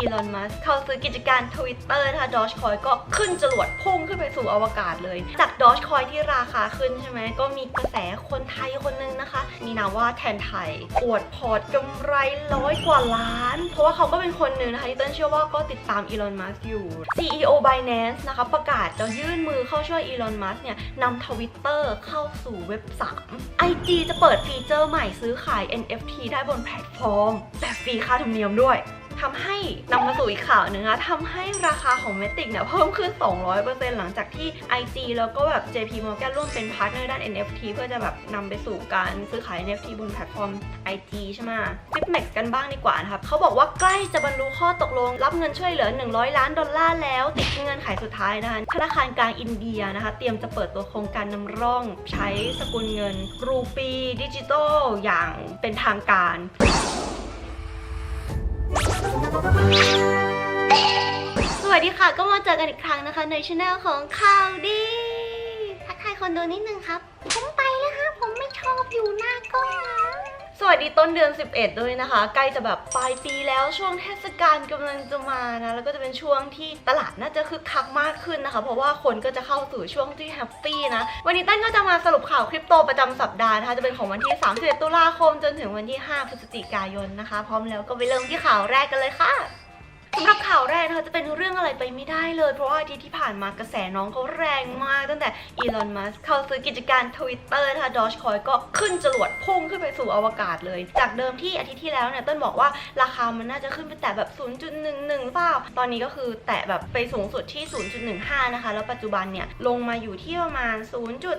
อีลอน มัสเขาซื้อกิจการ Twitter นะคะ Dogecoin ก็ขึ้นจรวดพุ่งขึ้นไปสู่อวกาศเลย จาก Dogecoin ที่ราคาขึ้นใช่ไหม ก็มีกระแสคนไทยคนนึงนะคะ มีนามว่าแทนไทย อวดพอร์ตกำไรร้อยกว่าล้าน เพราะว่าเขาก็เป็นคนหนึ่งนะคะที่เต้นเชื่อว่าก็ติดตามอีลอน มัสอยู่ CEO Binance นะคะประกาศจะยื่นมือเข้าช่วยอีลอน มัสเนี่ยนำ Twitter เข้าสู่เว็บ 3 IG จะเปิดฟีเจอร์ใหม่ซื้อขาย NFT ได้บนแพลตฟอร์ม แบบฟรีค่าธรรมเนียมด้วย ทำให้นำมาสู่อีกข่าวหนึ่งนะทำให้ราคาของ m e t i c เนี่ยเพิ่มขึ้น 200%หลังจากที่ IG แล้วก็แบบ JP Morgan ร่วมเป็นพาร์ทเนอร์ด้าน NFT เพื่อจะแบบนำไปสู่การซื้อขาย NFT บนแพลตฟอร์ม IG ใช่ไหม Flipmex กันบ้างดีกว่านะครับเขาบอกว่าใกล้จะบรรลุข้อตกลง รับเงินช่วยเหลือ 100 ล้านดอลลาร์แล้ว ติดเงื่อนไขสุดท้ายนะคะธนาคารกลางอินเดียนะคะ เตรียมจะเปิดตัวโครงการนำร่อง ใช้สกุลเงินรูปีดิจิตอลอย่างเป็นทางการ สวัสดีค่ะ ก็มาเจอกันอีกครั้งนะคะ ในช anel ของข่าวดี ทักทายคนดูนิดนึงครับผมไปแล้วครับ วัสดีต้นเดือน 11 ด้วยนะคะ ใกล้จะแบบปลายปีแล้วช่วงเทศกาลกำลังจะมานะแล้วก็จะเป็นช่วงที่ตลาดน่าจะคึกคักมากขึ้นนะคะ เพราะว่าคนก็จะเข้าสู่ช่วงที่แฮปปี้นะ วันนี้ตั้นก็จะมาสรุปข่าวคริปโตประจำสัปดาห์นะคะ จะเป็นของวันที่ 31 ตุลาคมจนถึงวันที่ 5 พฤศจิกายนนะคะ พร้อมแล้วก็ไปเริ่มที่ข่าวแรกกันเลยค่ะ สำหรับข่าวแรกนะคะจะเป็นเรื่องอะไรไปไม่ได้เลย เพราะว่าอาทิตย์ที่ผ่านมากระแสน้องเขาแรงมาก ตั้งแต่อีลอนมัสเขาซื้อกิจการ Twitter นะคะ Dogecoin ก็ขึ้นจรวดพุ่งขึ้นไปสู่อวกาศเลย จากเดิมที่อาทิตย์ที่แล้วเนี่ยต้นบอกว่าราคามันน่าจะขึ้นไปแต่แบบ 0.11หรือเปล่าตอนนี้ก็คือแตะแบบไปสูงสุดที่ 0.15 นะคะ แล้วปัจจุบันเนี่ยลงมาอยู่ที่ประมาณ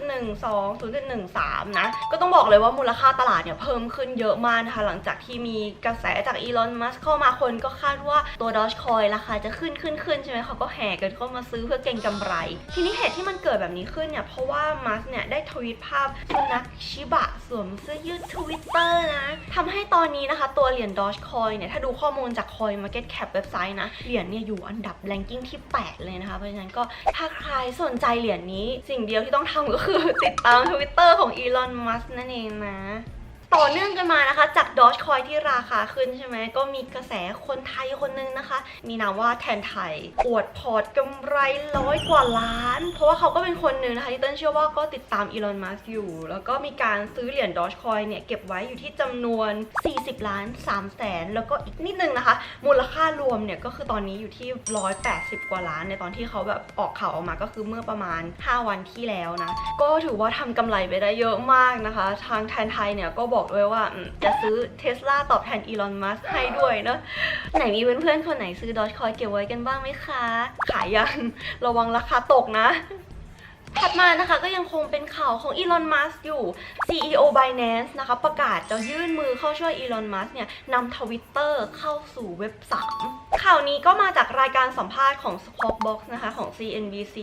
0.12 0.13 นะ ก็ต้องบอกเลยว่ามูลค่าตลาดเนี่ยเพิ่มขึ้นเยอะมากนะคะหลังจากที่มีกระแสจากอีลอนมัสเข้ามาคนก็คาดว่าตัว Dogecoin ราคาจะขึ้นขึ้นขึ้นใช่ไหมเขาก็แห่กันเข้ามาซื้อเพื่อเก็งกำไร ทีนี้เหตุที่มันเกิดแบบนี้ขึ้นเนี่ยเพราะว่ามัสเนี่ยได้ทวีตภาพสุนัขชิบะสวมเสื้อยืดทวิตเตอร์นะทำให้ตอนนี้นะคะ ตัวเหรียญ Dogecoin เนี่ยถ้าดูข้อมูลจาก Coin Market Cap เว็บไซต์นะเหรียญเนี่ยอยู่อันดับ ranking ที่ 8 เลยนะคะ เพราะฉะนั้นก็ถ้าใครสนใจเหรียญนี้ สิ่งเดียวที่ต้องทำก็คือติดตาม Twitter ของอีลอนมัสนั่นเองนะ ต่อเนื่องกันมานะคะ จาก Dogecoin ที่ราคาขึ้นใช่ไหมก็มีกระแสคนไทยคนนึงนะคะ มีนามว่าแทนไทย อวดพอร์ตกำไรร้อยกว่าล้าน เพราะว่าเขาก็เป็นคนหนึ่งนะคะที่เต้นเชื่อว่าก็ติดตามอีลอนมัสอยู่ แล้วก็มีการซื้อเหรียญ Dogecoin เนี่ย เก็บไว้อยู่ที่จำนวน 40 ล้าน3แสนแล้วก็อีกนิดนึงนะคะ มูลค่ารวมเนี่ยก็คือตอนนี้อยู่ที่ 180 กว่าล้าน ในตอนที่เขาแบบออกข่าวออกมาก็คือเมื่อประมาณ 5 วันที่แล้วนะก็ถือว่าทำกำไรไปได้เยอะมากนะคะ ทางแทนไทยเนี่ยก็บอกด้วยว่าจะซื้อเทสลาตอบแทนอีลอนมัสให้ด้วยเนาะไหนมีเพื่อนๆคนไหนซื้อดอจคอยเก็บไว้กันบ้างไหมคะ ขายยังระวังราคาตกนะถัดมานะคะก็ยังคงเป็นข่าวของอีลอน มัสอยู่ CEO Binance นะคะ ประกาศจะยื่นมือเข้าช่วยอีลอน มัสเนี่ยนำทวิตเตอร์เข้าสู่เว็บ 3ข่าวนี้ก็มาจากรายการสัมภาษณ์ของ Squawk Box นะคะของ CNBC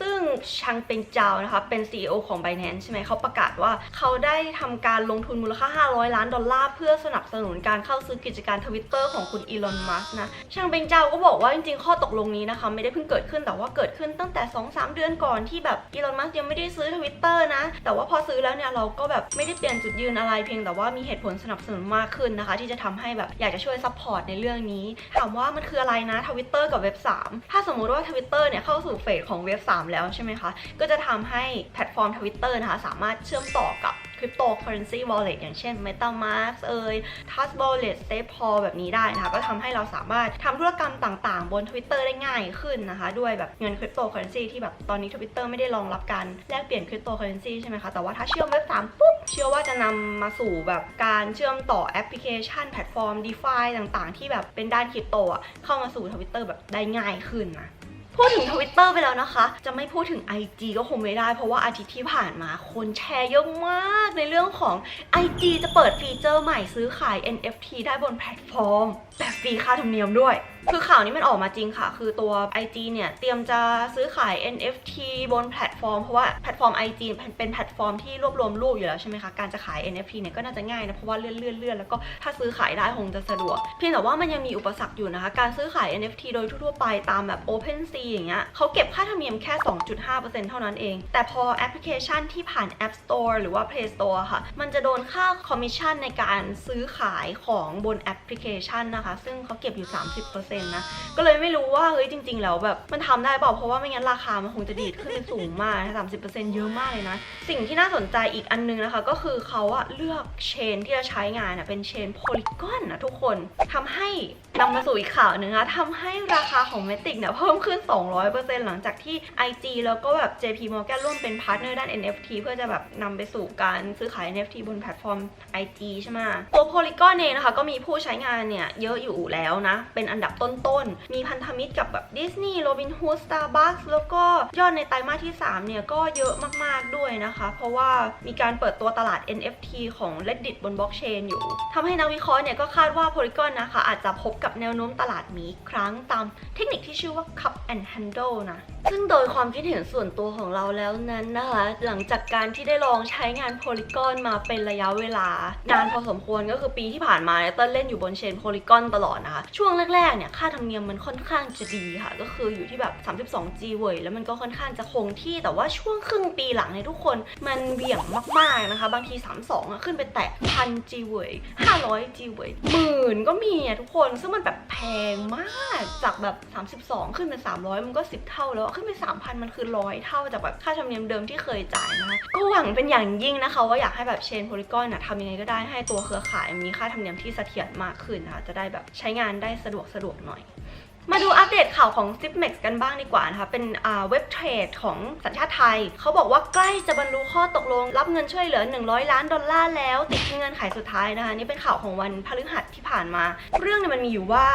ซึ่งชังเป็นเจ้านะคะเป็น CEO ของ Binance ใช่ไหมเขาประกาศว่าเขาได้ทำการลงทุนมูลค่า 500 ล้านดอลลาร์ เพื่อสนับสนุนการเข้าซื้อกิจการทวิตเตอร์ของคุณอีลอน มัสนะชังเป็นเจ้าก็บอกว่าจริงๆ ข้อตกลงนี้นะคะไม่ได้เพิ่งเกิดขึ้นแต่ว่าเกิดขึ้นตั้งแต่ 2-3 เดือนก่อนที่แบบอีลอน มัสยังไม่ได้ซื้อทวิตเตอร์นะแต่ว่าพอซื้อแล้วเนี่ยเราก็แบบไม่ได้เปลี่ยนจุดยืนอะไรเพียงแต่ว่ามีเหตุผลสนับสนุนมากขึ้นนะคะที่จะทำให้แบบอยากจะช่วยซัพพอร์ตในเรื่องนี้ถามว่ามันคืออะไรนะทวิตเตอร์กับเว็บ 3 ถ้าสมมุติว่าทวิตเตอร์เนี่ยเข้าสู่เฟสของเว็บ 3 แล้วใช่ไหมคะ ก็จะทำให้แพลตฟอร์มทวิตเตอร์นะคะสามารถเชื่อมต่อกับ คริปโตเคอเรนซีวอลเล็ตอย่างเช่น MetaMask เอ่ย Trust Wallet StakePol แบบนี้ได้นะคะ ก็ทำให้เราสามารถทำธุรกรรมต่างๆ บน Twitter ได้ง่ายขึ้นนะคะ ด้วยแบบเงินคริปโตเคอเรนซีที่แบบตอนนี้ Twitter ไม่ได้รองรับการแลกเปลี่ยนคริปโตเคอเรนซีใช่ไหมคะ แต่ว่าถ้าเชื่อมเว็บ3ปุ๊บ เชื่อว่าจะนำมาสู่แบบการเชื่อมต่อแอปพลิเคชันแพลตฟอร์ม DeFi ต่างๆ ที่แบบเป็นด้านคริปโตอะเข้ามาสู่ Twitter แบบได้ง่ายขึ้นนะ พูดถึงทวิตเตอร์ไปแล้วนะคะ จะไม่พูดถึง IG ก็คงไม่ได้ เพราะว่าอาทิตย์ที่ผ่านมาคนแชร์เยอะมากในเรื่องของ IG จะเปิดฟีเจอร์ใหม่ซื้อขาย NFT ได้บนแพลตฟอร์มแบบฟรีค่าธรรมเนียมด้วย คือข่าวนี้มันออกมาจริงค่ะ คือตัว IG เนี่ย เตรียมจะซื้อขาย NFT บนแพลตฟอร์ม เพราะว่าแพลตฟอร์ม IG เป็นเป็นแพลตฟอร์มที่รวบรวมรูปอยู่แล้วใช่ไหมคะ การจะขาย NFT เนี่ยก็น่าจะง่ายนะ เพราะว่าเลื่อนเลื่อนเลื่อนแล้วก็ถ้าซื้อขายได้คงจะสะดวก เพียงแต่ว่ามันยังมีอุปสรรคอยู่นะคะ การซื้อขาย NFT โดยทั่วไปตามแบบ OpenSea อย่างเงี้ยเขาเก็บค่าธรรมเนียมแค่ 2.5%เท่านั้นเอง แต่พอแอปพลิเคชันที่ผ่าน App Store หรือว่า Play Store ค่ะ มันจะโดนค่าคอมมิชชั่นในการซื้อขายของบนแอปพลิเคชันนะคะนะคะ ซึ่งเขาเก็บอยู่ 30%นะ ก็เลยไม่รู้ว่าเฮ้ยจริง ๆ แล้วแบบมันทำได้เปล่าเพราะว่าไม่งั้นราคามันคงจะดีดขึ้นสูงมากนะ30%เยอะมากเลยนะ สิ่งที่น่าสนใจอีกอันนึงนะคะ ก็คือเขาอะเลือกเชนที่จะใช้งานอะเป็นเชนโพลีกอนนะทุกคนทำให้นำมาสู่อีกข่าวหนึ่งนะทำให้ราคาของเมติกเนี่ยเพิ่มขึ้น 200%หลังจากที่ IG แล้วก็แบบ JP Morgan ร่วมเป็นพาร์ทเนอร์ด้าน NFT เพื่อจะแบบนำไปสู่การซื้อขาย NFT บนแพลตฟอร์ม IG ใช่ไหมตัว Polygon เองนะคะ ก็มีผู้ใช้งานเนี่ยเยอะอยู่แล้วนะ เป็นอันดับต้นๆ มีพันธมิตรกับแบบดิสนีย์โรบินฮูดสตาร์บัคส์แล้วก็ยอดในไตรมาสที่ 3 เนี่ย ก็เยอะมากๆด้วยนะคะ เพราะว่ามีการเปิดตัวตลาด NFT ของ Reddit บนบล็อกเชนอยู่ทำให้นักวิเคราะห์เนี่ยก็คาดว่า Polygon นะคะ อาจจะพบกับแนวโน้มตลาดมีครั้งตามเทคนิคที่ชื่อว่า cup and handle นะ ซึ่งโดยความคิดเห็นส่วนตัวของเราแล้วนั้นนะคะ หลังจากการที่ได้ลองใช้งาน Polygon มาเป็นระยะเวลานานพอสมควรก็คือปีที่ผ่านมาเนี่ยเต้นเล่นอยู่บนเชน Polygon ตลอดนะคะ ช่วงแรกๆเนี่ยค่าธรรมเนียมมันค่อนข้างจะดีค่ะ ก็คืออยู่ที่แบบ 32 G เวยแล้วมันก็ค่อนข้างจะคงที่แต่ว่าช่วงครึ่งปีหลังเนี่ยทุกคนมันเหวี่ยงมากๆนะคะ บางที 32อะขึ้นไปแตะพัน G เวย500 G เวยหมื่นก็มีอะทุกคนซึ่งมันแบบแพงมากจากแบบ 32 ขึ้นเป็น300 มันก็ 10 เท่าแล้วขึ้นไป3,000มันคือร้อยเท่าจากแบบค่าธรรมเนียมเดิมที่เคยจ่ายนะคะก็หวังเป็นอย่างยิ่งนะคะ ว่าอยากให้แบบเชนโพลิกอนนะทำยังไงก็ได้ให้ตัวเครือข่ายมีค่าธรรมเนียมที่เสถียรมากขึ้นนะคะจะได้แบบใช้งานได้สะดวกสะดวกหน่อย มาดูอัปเดตข่าวของ z i p m e x กันบ้างดีกว่านะคะ เป็นเว็บเทรดของสัญชาติไทย เขาบอกว่าใกล้จะบรรลุข้อตกลง รับเงินช่วยเหลือ 100 ล้านดอลลาร์แล้ว ติดที่เงื่อนไขสุดท้ายนะคะ นี่เป็นข่าวของวันพฤหัสที่ผ่านมา เรื่องเนี่ยมันมีอยู่ว่า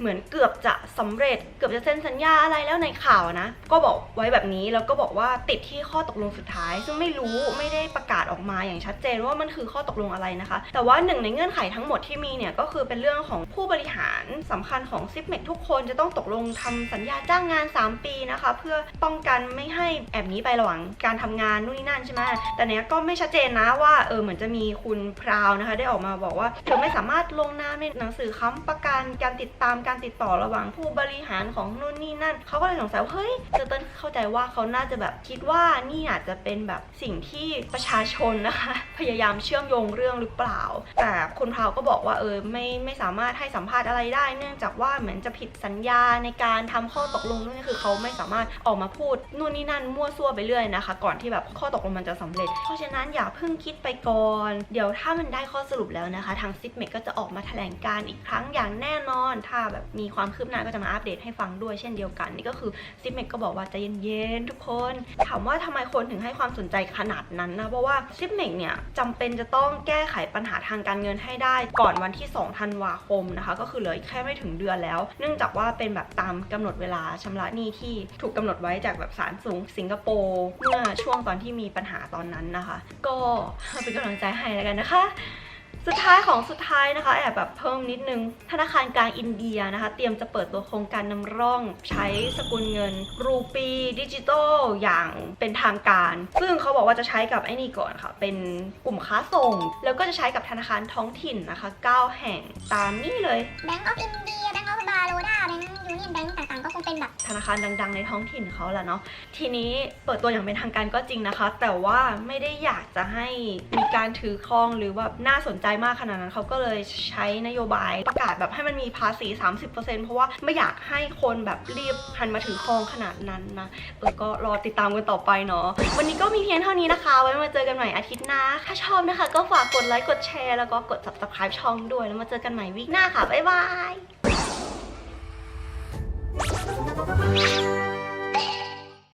เหมือนเกือบจะสำเร็จ เกือบจะเซ็นสัญญาอะไรแล้วในข่าวนะ ก็บอกไว้แบบนี้แล้วก็บอกว่าติดที่ข้อตกลงสุดท้าย ซึ่งไม่รู้ไม่ได้ประกาศออกมาอย่างชัดเจนว่ามันคือข้อตกลงอะไรนะคะ แต่ว่าหนึ่งในเงื่อนไขทั้งหมดที่มีเนี่ยก็คือเป็นเรื่องของผู้บริหารสำคัญของ z i p m e x ทุกคนจะต้องตกลงทำสัญญาจ้างงาน 3 ปีนะคะ เพื่อป้องกันไม่ให้แอบนี้ไประหว่างการทำงานนู่นนี่นั่นใช่ไหมแต่เนี้ยก็ไม่ชัดเจนนะว่าเออเหมือนจะมีคุณพราวนะคะ ได้ออกมาบอกว่าเธอไม่สามารถลงนามในหนังสือค้ำประกันการติดตามการติดต่อระหว่างผู้บริหารของนู่นนี่นั่นเขาก็เลยสงสัยว่าเฮ้ยเจอเต้นเข้าใจว่าเขาน่าจะแบบคิดว่านี่อาจจะเป็นแบบสิ่งที่ประชาชนนะคะ พยายามเชื่อมโยงเรื่องหรือเปล่า แต่คุณพราวก็บอกว่าเออไม่ไม่สามารถให้สัมภาษณ์อะไรได้ เนื่องจากว่าเหมือนจะผิดสัญญาในการทำข้อตกลงนู่นนี่คือเขาไม่สามารถออกมาพูดนู่นนี่นั่นมั่วซั่วไปเรื่อยนะคะ ก่อนที่แบบข้อตกลงมันจะสำเร็จ เพราะฉะนั้นอย่าเพิ่งคิดไปก่อน เดี๋ยวถ้ามันได้ข้อสรุปแล้วนะคะ ทางซิปเมกก็จะออกมาแถลงการอีกครั้งอย่างแน่นอน ถ้าแบบมีความคืบหน้าก็จะมาอัปเดตให้ฟังด้วยเช่นเดียวกัน นี่ก็คือซิปเมกก็บอกว่าใจเย็นๆทุกคน ถามว่าทำไมคนถึงให้ความสนใจขนาดนั้นนะ เพราะว่าซิปเมกเนี่ยจำเป็นจะต้องแก้ไขปัญหาทางการเงินให้ได้ ก่อนวันที่2ธันวาคมนะคะ ก็คือเหลือแค่ไม่ถึงเดือนแล้ว เนื่องจากว่าเป็นแบบตามกำหนดเวลาชำระหนี้ที่ถูกกำหนดไว้จากแบบศาลสูงสิงคโปร์เมื่อช่วงตอนที่มีปัญหาตอนนั้นนะคะ ก็เป็นกำลังใจให้แล้วกันนะคะสุดท้ายของสุดท้ายนะคะแอบแบบเพิ่มนิดนึง ธนาคารกลางอินเดียนะคะ เตรียมจะเปิดตัวโครงการนำร่อง ใช้สกุลเงิน รูปีดิจิตอลอย่างเป็นทางการ ซึ่งเขาบอกว่าจะใช้กับไอ้นี่ก่อนค่ะ เป็นกลุ่มค้าส่ง แล้วก็จะใช้กับธนาคารท้องถิ่นนะคะ 9 แห่งตามนี่เลยแบงาคารดัง ๆ ในท้องถิ่นเขาแหละเนาะทีนี้เปิดตัวอย่างเป็นทางการก็จริงนะคะ แต่ว่าไม่ได้อยากจะให้มีการถือครองหรือว่าน่าสนใจมากขนาดนั้นเขาก็เลยใช้นโยบายประกาศแบบให้มันมีภาษี 30%เพราะว่าไม่อยากให้คนแบบรีบหันมาถือครองขนาดนั้นนะเออก็รอติดตามกันต่อไปเนาะวันนี้ก็มีเพียงเท่านี้นะคะ ไว้มาเจอกันใหม่อาทิตย์หน้าถ้าชอบนะคะ ก็ฝากกดไลค์กดแชร์แล้วก็กด subscribe ช่องด้วยแล้วมาเจอกันใหม่วีคหน้าค่ะบ๊ายบาย you